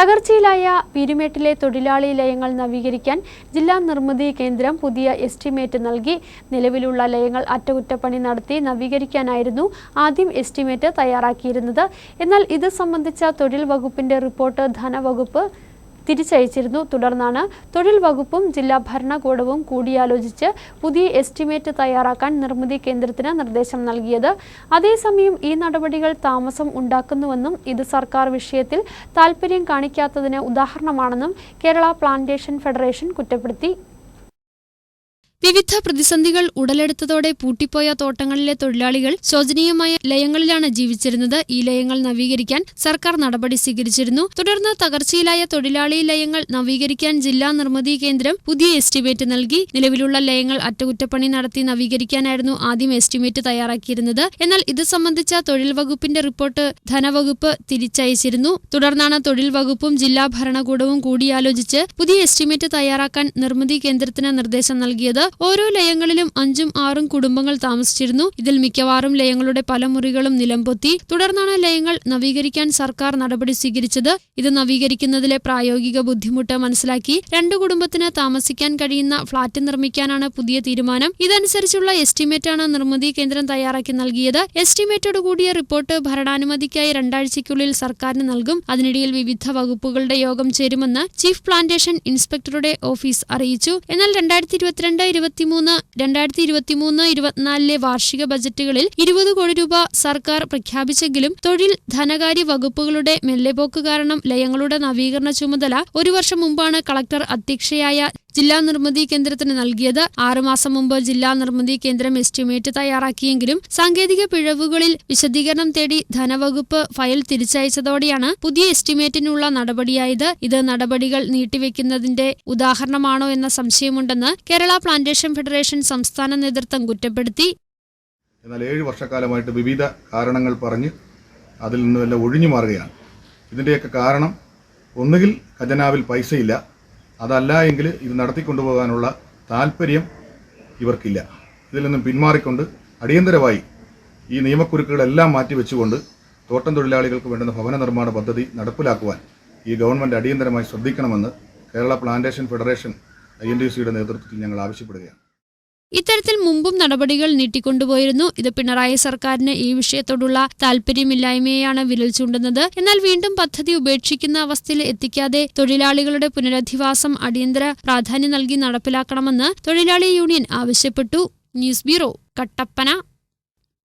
തകർച്ചയിലായ പീരുമേട്ടിലെ തൊഴിലാളി ലയങ്ങൾ നവീകരിക്കാൻ ജില്ലാ നിർമ്മിതി കേന്ദ്രം പുതിയ എസ്റ്റിമേറ്റ് നൽകി. നിലവിലുള്ള ലയങ്ങൾ അറ്റകുറ്റപ്പണി നടത്തി നവീകരിക്കാനായിരുന്നു ആദ്യം എസ്റ്റിമേറ്റ് തയ്യാറാക്കിയിരുന്നത്. എന്നാൽ ഇത് സംബന്ധിച്ച തൊഴിൽ വകുപ്പിന്റെ റിപ്പോർട്ട് ധനവകുപ്പ് തിരിച്ചയച്ചിരുന്നു. തുടർന്നാണ് തൊഴിൽ വകുപ്പും ജില്ലാ ഭരണകൂടവും കൂടിയാലോചിച്ച് പുതിയ എസ്റ്റിമേറ്റ് തയ്യാറാക്കാൻ നിർമ്മിതി കേന്ദ്രത്തിന് നിർദ്ദേശം നൽകിയത്. അതേസമയം ഈ നടപടികൾ താമസം ഉണ്ടാക്കുന്നുവെന്നും ഇത് സർക്കാർ വിഷയത്തിൽ താൽപര്യം കാണിക്കാത്തതിന് ഉദാഹരണമാണെന്നും കേരള പ്ലാന്റേഷൻ ഫെഡറേഷൻ കുറ്റപ്പെടുത്തി. വിവിധ പ്രതിസന്ധികൾ ഉടലെടുത്തതോടെ പൂട്ടിപ്പോയ തോട്ടങ്ങളിലെ തൊഴിലാളികൾ ശോചനീയമായ ലയങ്ങളിലാണ് ജീവിച്ചിരുന്നത്. ഈ ലയങ്ങൾ നവീകരിക്കാൻ സർക്കാർ നടപടി സ്വീകരിച്ചിരുന്നു. തുടർന്ന് തകർച്ചയിലായ തൊഴിലാളി ലയങ്ങൾ നവീകരിക്കാൻ ജില്ലാ നിർമ്മിതി കേന്ദ്രം പുതിയ എസ്റ്റിമേറ്റ് നൽകി. നിലവിലുള്ള ലയങ്ങൾ അറ്റകുറ്റപ്പണി നടത്തി നവീകരിക്കാനായിരുന്നു ആദ്യം എസ്റ്റിമേറ്റ് തയ്യാറാക്കിയിരുന്നത്. എന്നാൽ ഇത് സംബന്ധിച്ച തൊഴിൽ വകുപ്പിന്റെ റിപ്പോർട്ട് ധനവകുപ്പ് തിരിച്ചയച്ചിരുന്നു. തുടർന്നാണ് തൊഴിൽ വകുപ്പും ജില്ലാ ഭരണകൂടവും കൂടിയാലോചിച്ച് പുതിയ എസ്റ്റിമേറ്റ് തയ്യാറാക്കാൻ നിർമ്മിതി കേന്ദ്രത്തിന് നിർദ്ദേശം നൽകിയത്. ഓരോ ലയങ്ങളിലും അഞ്ചും ആറും കുടുംബങ്ങൾ താമസിച്ചിരുന്നു. ഇതിൽ മിക്കവാറും ലയങ്ങളുടെ പല മുറികളും നിലംപൊത്തി. തുടർന്നാണ് ലയങ്ങൾ നവീകരിക്കാൻ സർക്കാർ നടപടി സ്വീകരിച്ചത്. ഇത് നവീകരിക്കുന്നതിലെ പ്രായോഗിക ബുദ്ധിമുട്ട് മനസ്സിലാക്കി. രണ്ടു കുടുംബത്തിന് താമസിക്കാൻ കഴിയുന്ന ഫ്ളാറ്റ് നിർമ്മിക്കാനാണ് പുതിയ തീരുമാനം. ഇതനുസരിച്ചുള്ള എസ്റ്റിമേറ്റാണ് നിർമ്മിതി കേന്ദ്രം തയ്യാറാക്കി നൽകിയത്. എസ്റ്റിമേറ്റോട് കൂടിയ റിപ്പോർട്ട് ഭരണാനുമതിക്കായി രണ്ടാഴ്ചയ്ക്കുള്ളിൽ സർക്കാരിന് നൽകും. അതിനിടയിൽ വിവിധ വകുപ്പുകളുടെ യോഗം ചേരുമെന്ന് ചീഫ് പ്ലാന്റേഷൻ ഇൻസ്പെക്ടറുടെ ഓഫീസ് അറിയിച്ചു. എന്നാൽ രണ്ടായിരത്തി ഇരുപത്തിരണ്ട് ഇരുപത്തിമൂന്ന് രണ്ടായിരത്തി ഇരുപത്തിമൂന്ന് ഇരുപത്തിനാലിലെ വാർഷിക ബജറ്റുകളിൽ ഇരുപത് കോടി രൂപ സർക്കാർ പ്രഖ്യാപിച്ചെങ്കിലും തൊഴിൽ ധനകാര്യ വകുപ്പുകളുടെ മെല്ലെപോക്ക് കാരണം ലയങ്ങളുടെ നവീകരണ ചുമതല ഒരു വർഷം മുമ്പാണ് കളക്ടർ അധ്യക്ഷയായ ജില്ലാ നിർമ്മിതി കേന്ദ്രത്തിന് നൽകിയത്. ആറുമാസം മുമ്പ് ജില്ലാ നിർമ്മിതി കേന്ദ്രം എസ്റ്റിമേറ്റ് തയ്യാറാക്കിയെങ്കിലും സാങ്കേതിക പിഴവുകളിൽ വിശദീകരണം തേടി ധനവകുപ്പ് ഫയൽ തിരിച്ചയച്ചതോടെയാണ് പുതിയ എസ്റ്റിമേറ്റിനുള്ള നടപടിയായത്. ഇത് നടപടികൾ നീട്ടിവെക്കുന്നതിന്റെ ഉദാഹരണമാണോ എന്ന സംശയമുണ്ടെന്ന് കേരള പ്ലാന്റേഷൻ ഫെഡറേഷൻ സംസ്ഥാന നേതൃത്വം കുറ്റപ്പെടുത്തി. എന്നാൽ ഏഴ് വർഷക്കാലമായിട്ട് വിവിധ കാരണങ്ങൾ പറഞ്ഞ് അതിൽ നിന്നെല്ലാം ഒഴിഞ്ഞു മാറുകയാണ്. ഇതിന്റെയൊക്കെ കാരണം ഒന്നുകിൽ ഖജനാവിൽ പൈസയില്ല അതല്ല എങ്കിൽ ഇത് നടത്തിക്കൊണ്ടുപോകാനുള്ള താല്പര്യം ഇവർക്കില്ല. ഇതിൽ നിന്നും പിന്മാറിക്കൊണ്ട് അടിയന്തരമായി ഈ നിയമക്കുരുക്കുകളെല്ലാം മാറ്റിവെച്ചുകൊണ്ട് തോട്ടം തൊഴിലാളികൾക്ക് വേണ്ടുന്ന ഭവന നിർമ്മാണ പദ്ധതി നടപ്പിലാക്കുവാൻ ഈ ഗവൺമെന്റ് അടിയന്തരമായി ശ്രദ്ധിക്കണമെന്ന് കേരള പ്ലാന്റേഷൻ ഫെഡറേഷൻ നേതൃത്വത്തിൽ ഞങ്ങൾ ആവശ്യപ്പെടുകയാണ്. ഇത്തരത്തിൽ മുമ്പും നടപടികൾ നീട്ടിക്കൊണ്ടുപോയിരുന്നു. ഇത് പിണറായി സർക്കാരിന് ഈ വിഷയത്തോടുള്ള താല്പര്യമില്ലായ്മയെയാണ് വിരൽ ചൂണ്ടുന്നത്. എന്നാൽ വീണ്ടും പദ്ധതി ഉപേക്ഷിക്കുന്ന അവസ്ഥയിൽ എത്തിക്കാതെ തൊഴിലാളികളുടെ പുനരധിവാസം അടിയന്തര പ്രാധാന്യം നൽകി നടപ്പിലാക്കണമെന്ന് തൊഴിലാളി യൂണിയൻ ആവശ്യപ്പെട്ടു. News bureau Kattappana.